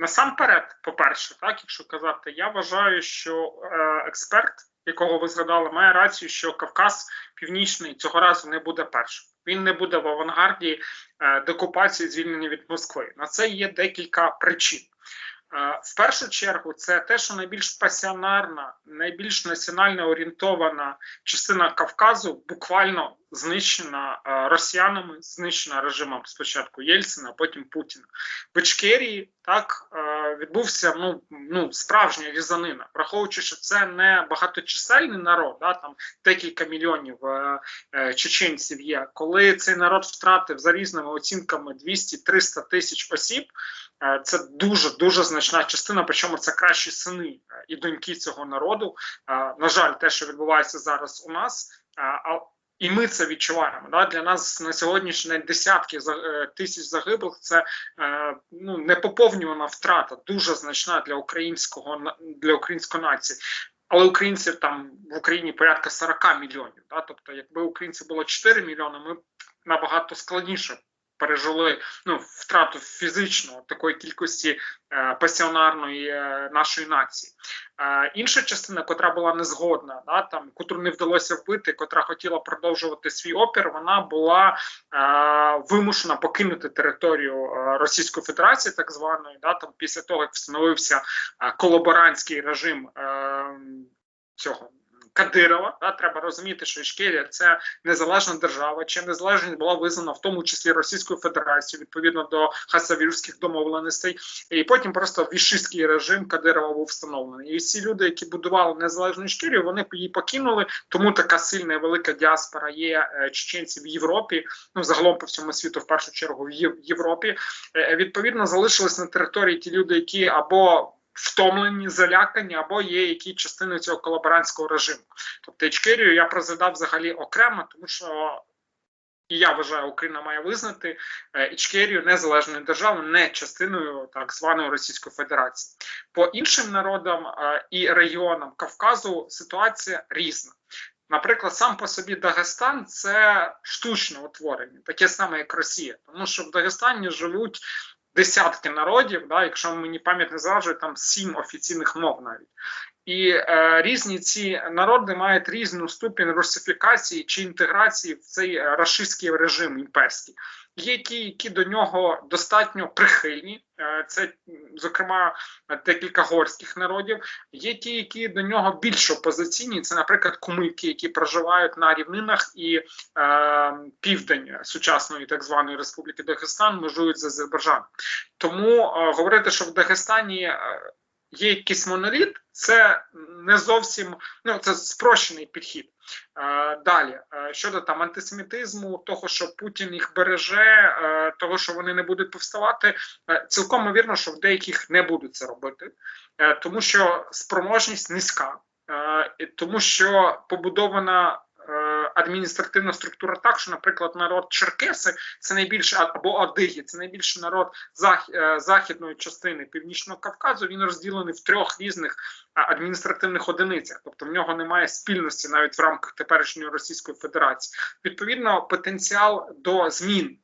насамперед, по-перше, так, якщо казати, я вважаю, що е, експерт, якого ви згадали, має рацію, що Кавказ Північний цього разу не буде першим. Він не буде в авангарді е, декупації звільнення від Москви. На це є декілька причин. Е, В першу чергу, це те, що найбільш пасіонарна, найбільш національно орієнтована частина Кавказу буквально знищена е, росіянами, знищена режимом спочатку Єльцина, потім Путіна. В Ічкерії так е, відбувся ну, ну справжня різанина, враховуючи, що це не багаточисельний народ, да, там декілька мільйонів е, чеченців є. Коли цей народ втратив за різними оцінками 200-300 тисяч осіб. Це дуже дуже значна частина. Причому це кращі сини і доньки цього народу. На жаль, те, що відбувається зараз у нас, а і ми це відчуваємо. Да? Для нас на сьогоднішній день десятки е, тисяч загиблих. Це е, ну непоповнювана втрата, дуже значна для українського для української нації. Але українців там в Україні порядка 40 мільйонів. Да? Тобто, якби українців було 4 мільйони, ми набагато складніше пережили ну, втрату фізично такої кількості е, пасіонарної е, нашої нації. Е, інша частина, котра була незгодна, да, там, котру не вдалося вбити, котра хотіла продовжувати свій опір, вона була е, вимушена покинути територію е, Російської Федерації, так званої, да, там, після того, як встановився е, колаборантський режим е, цього. Кадирова, да, треба розуміти, що Ішкерія це незалежна держава, чи незалежність була визнана в тому числі Російською Федерацією відповідно до хасавірських домовленостей, і потім просто вішистський режим Кадирова був встановлений. І всі люди, які будували незалежну Ішкерію, вони її покинули. Тому така сильна і велика діаспора є е, чеченців в Європі. Ну загалом по всьому світу, в першу чергу, в Європі. Е, Відповідно, залишились на території ті люди, які або Втомлені, залякані, або є які частини цього колаборантського режиму. Тобто Ічкерію я розглядав взагалі окремо, тому що і я вважаю, Україна має визнати Ічкерію незалежною державою, не частиною так званої Російської Федерації. По іншим народам е, і регіонам Кавказу ситуація різна. Наприклад, сам по собі Дагестан це штучне утворення, таке саме, як Росія, тому що в Дагестані живуть десятки народів, да, якщо мені пам'ять не зраджує, там сім офіційних мов навіть. І е, різні ці народи мають різну ступінь русифікації чи інтеграції в цей е, рашистський режим імперський. Є ті, які до нього достатньо прихильні, е, це, зокрема, декілька горських народів. Є ті, які до нього більш опозиційні. Це, наприклад, кумики, які проживають на рівнинах і е, південь сучасної так званої Республіки Дагестан межують з Азербайджаном. Тому е, говорити, що в Дагестані е, є якийсь моноліт, це не зовсім ну це спрощений підхід. Е, далі е, щодо там антисемітизму, того, що Путін їх береже, е, того, що вони не будуть повставати, цілком ймовірно, що в деяких не будуть це робити, тому що спроможність низька, тому що побудована. Е, Адміністративна структура так, що, наприклад, народ Черкеси це найбільше або Адиги, це найбільший народ зах, е, західної частини Північного Кавказу. Він розділений в трьох різних адміністративних одиницях, тобто в нього немає спільності навіть в рамках теперішньої Російської Федерації. Відповідно, потенціал до змін.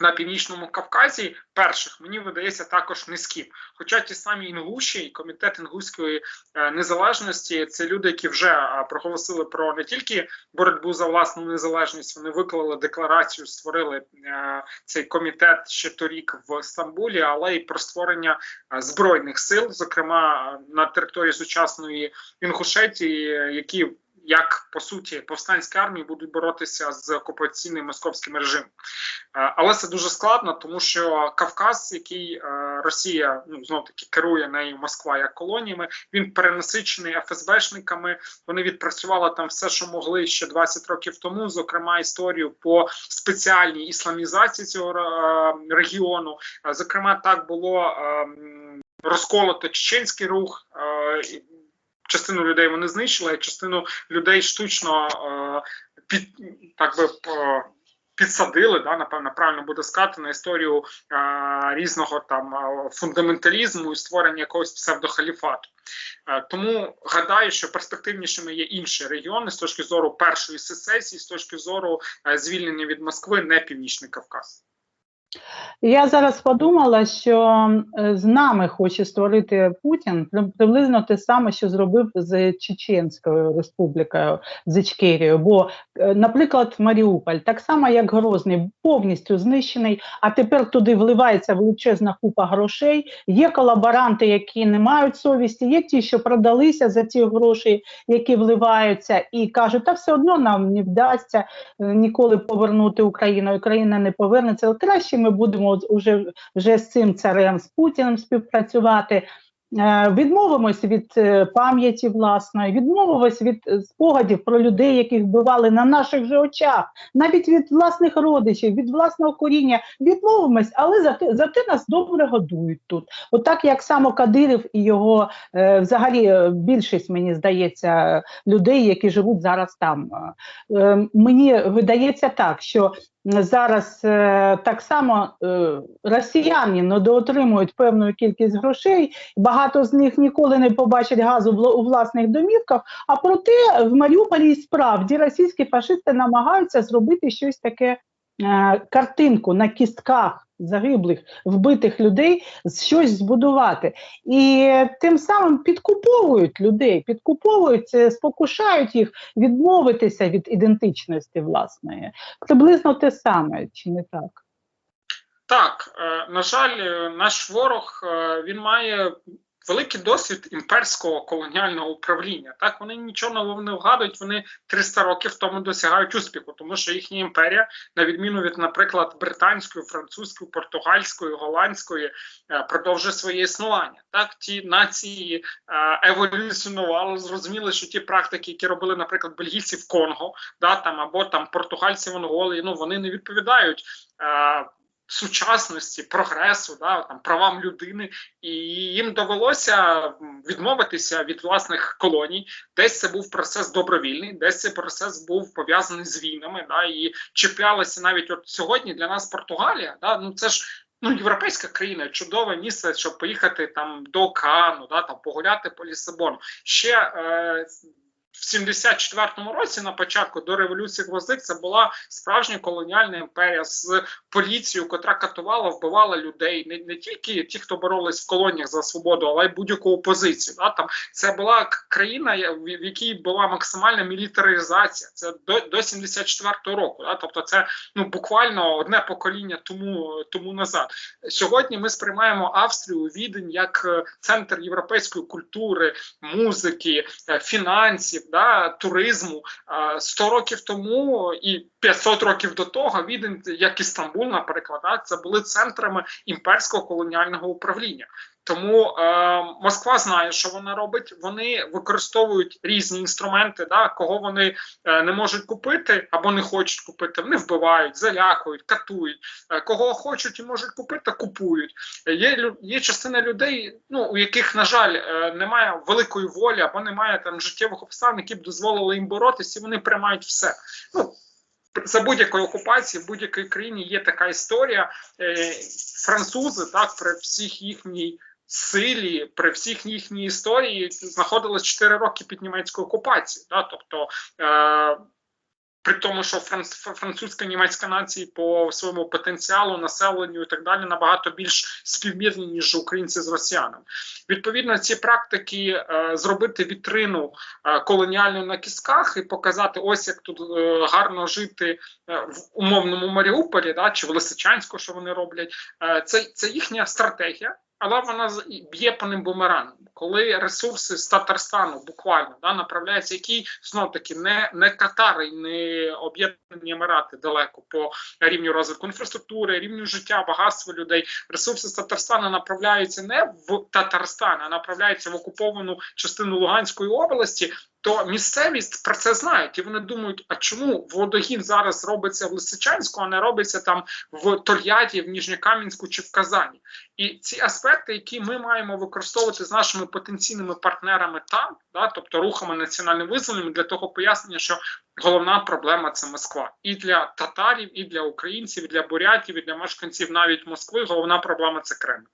На північному Кавказі перших мені видається також низьким. Хоча ті самі інгуші і комітет інгуської е, незалежності це люди, які вже е, проголосили про не тільки боротьбу за власну незалежність, вони виклали декларацію, створили е, цей комітет ще торік в Стамбулі, але й про створення збройних сил, зокрема на території сучасної Інгушетії, які як по суті повстанські армії будуть боротися з окупаційним московським режимом, Е, але це дуже складно, тому що Кавказ, який е, Росія ну знов таки керує нею Москва як колоніями, він перенасичений ФСБшниками. Вони відпрацювали там все, що могли ще 20 років тому. Зокрема, історію по спеціальній ісламізації цього е, регіону. Зокрема, так було е, розколото чеченський рух. Частину людей вони знищили, а частину людей штучно е, під так би е, підсадили, да, напевно, правильно буде сказати, на історію е, різного там е, фундаменталізму і створення якогось псевдохаліфату. Тому гадаю, що перспективнішими є інші регіони з точки зору першої сесесії, з точки зору звільнення від Москви, не Північний Кавказ. Я зараз подумала, що е, з нами хоче створити Путін приблизно те саме, що зробив з Чеченською республікою з Ічкерією. Бо, е, наприклад, Маріуполь, так само як Грозний, повністю знищений, а тепер туди вливається величезна купа грошей. Є колаборанти, які не мають совісті, є ті, що продалися за ці гроші, які вливаються, і кажуть, та все одно нам не вдасться е, ніколи повернути Україну. Україна не повернеться. Краще ми будемо от уже вже з цим царем з Путіним співпрацювати. Е, Відмовимось від е, пам'яті власної, відмовимось від е, спогадів про людей, яких вбивали на наших же очах, навіть від власних родичів, від власного коріння. Відмовимось, але зате, зате нас добре годують тут. Отак, як само Кадирів і його взагалі більшість, мені здається, людей, які живуть зараз там. Е, е, мені видається так, що зараз е, так само е, росіяни недоотримують певну кількість грошей. Багато з них ніколи не побачать газу у власних домівках. А проте в Маріуполі справді російські фашисти намагаються зробити щось таке. е, Картинку на кістках загиблих вбитих людей щось збудувати, і тим самим підкуповують людей, підкуповують, е, спокушають їх відмовитися від ідентичності власної. Приблизно те саме, чи не так? Так, е, на жаль, е, наш ворог він має великий досвід імперського колоніального управління. Так вони нічого нового не вгадують. Вони 300 років тому досягають успіху, тому що їхня імперія, на відміну від, наприклад, британської, французької, португальської, голландської, е, продовжує своє існування. Так, ті нації е, еволюціонували, зрозуміли, що ті практики, які робили, наприклад, бельгійці в Конго, да там або там португальці в Анголі, ну вони не відповідають. Сучасності, прогресу, да, там правам людини, і їм довелося відмовитися від власних колоній. Десь це був процес добровільний, десь цей процес був пов'язаний з війнами. Да, і чіплялися навіть от сьогодні для нас Португалія. Да, ну це ж ну європейська країна, чудове місце, щоб поїхати там до Кану, да, там погуляти по Лісабону. Ще е, в 74-му році, на початку до революції гвоздик, це була справжня колоніальна імперія з поліцією, котра катувала, вбивала людей, не, не тільки ті, хто боролись в колоніях за свободу, але й будь-яку опозицію. Да? Там це була країна, в якій була максимальна мілітаризація. Це до, до 74-го року. Да? Тобто, це ну буквально одне покоління тому, тому назад. Сьогодні ми сприймаємо Австрію, Відень як е, центр європейської культури, музики, е, фінансів, да, туризму. Е, 100 років тому і 500 років до того Відень, як і Стамбул, наприклад, да, це були центрами імперського колоніального управління. Тому е, Москва знає, що вона робить. Вони використовують різні інструменти, да, кого вони е, не можуть купити або не хочуть купити. Вони вбивають, залякують, катують. Е, кого хочуть і можуть купити, купують. Е, Є є частина людей, ну у яких, на жаль, е, немає великої волі або немає там життєвих обставин, які б дозволили їм боротися, і вони приймають все. Ну за будь-якої окупації в будь-якій країні є така історія. Е, французи, так, при всіх їхній силі, при всіх їхній історії знаходились 4 роки під німецькою окупацією. Да? Тобто, е, при тому, що франц- французька німецька нації по своєму потенціалу, населенню і так далі набагато більш співмірні, ніж українці з росіянами. Відповідно, ці практики е, зробити вітрину е, колоніальну на кістках і показати, ось як тут е, гарно жити е, в умовному Маріуполі, да, чи в Лисичанську, що вони роблять. Е, це, це їхня стратегія. Але вона б'є по ним бумерангом. Коли ресурси з Татарстану буквально да, направляються, які знов таки не, не Катар і не Об'єднані Емірати далеко по рівню розвитку інфраструктури, рівню життя, багатства людей. Ресурси з Татарстану направляються не в Татарстан, а направляються в окуповану частину Луганської області. То місцевість про це знають, і вони думають, а чому водогін зараз робиться в Лисичанську, а не робиться там в Тольятті, в Ніжньокам'янську чи в Казані. І ці аспекти, які ми маємо використовувати з нашими потенційними партнерами там, да, тобто рухами національно визвольними, для того пояснення, що головна проблема це Москва. І для татарів, і для українців, і для бурятів, і для мешканців навіть Москви головна проблема це Кремль.